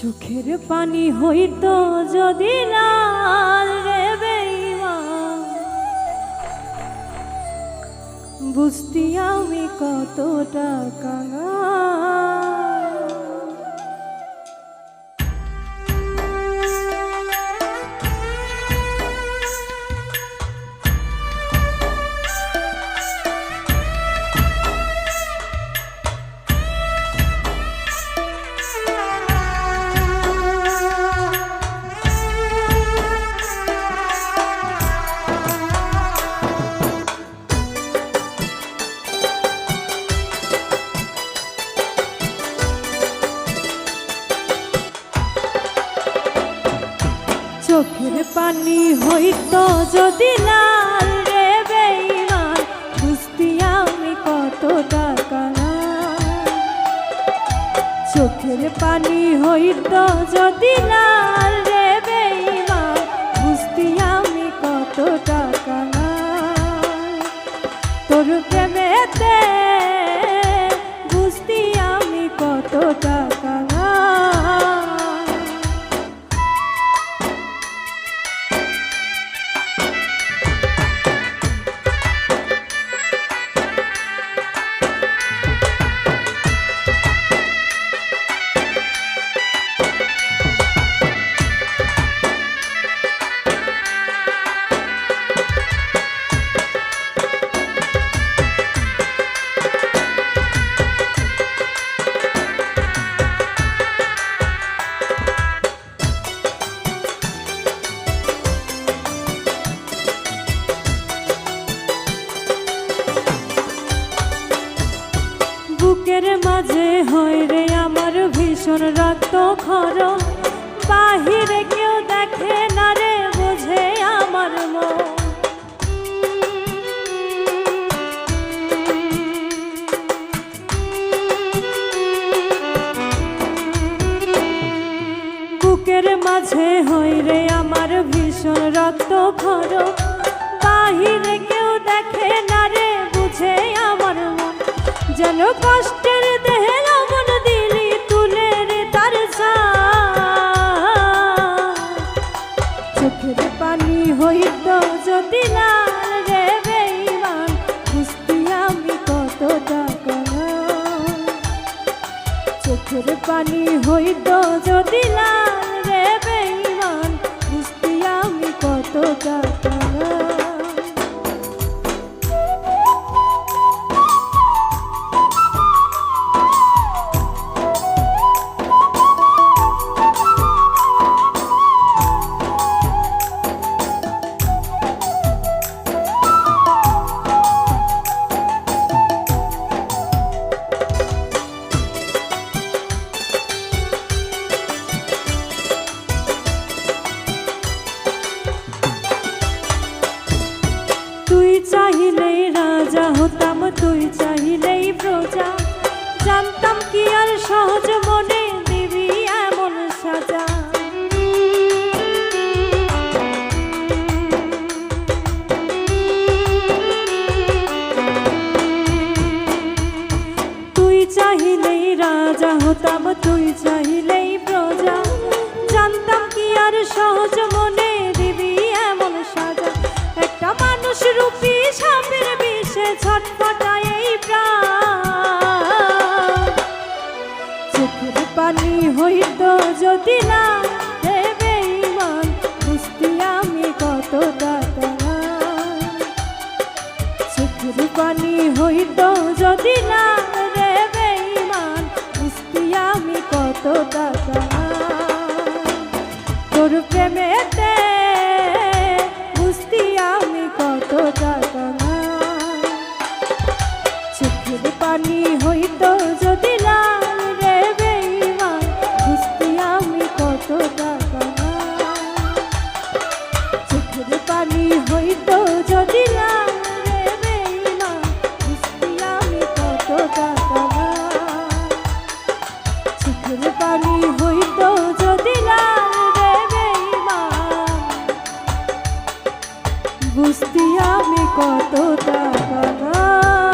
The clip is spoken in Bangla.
চোখের পানি হইত যদি লাল রে বুঝতি আমি কতটা কাঙাল। চোখের পানি হইত যদি লাল রে বেঈমান, বুঝতি আমি কত টাকা চোখের পানি হইত যদি লাল রে বেঈমান, বুঝতি আমি কত টাকা তোর প্রেমেতে বুঝতি আমি কত টাকা বুকের মাঝে হয় রে আমার ভীষণ রক্ত খর। বাহিরে কেউ দেখে না রে, বোঝে আমার মন। বুকের মাঝে হয় রে আমার ভীষণ রক্ত খর। বাহিরে কেউ দেখে না রে, বুঝে আমার যেন কষ্টের দেহে লবণ দিলি, তুলে রে তার। চোখের পানি হইত যদি লাল রে পানি হইত যদি লাল তুই চাহিলেই প্রজা। জানতাম কি আর সহজ মনে দিবি এমন সাজা। তুই চাহিলেই রাজা হতাম, তুই চাহিলেই প্রজা। জানতাম কি আর সহজ বুঝতি আমি কতটা কথা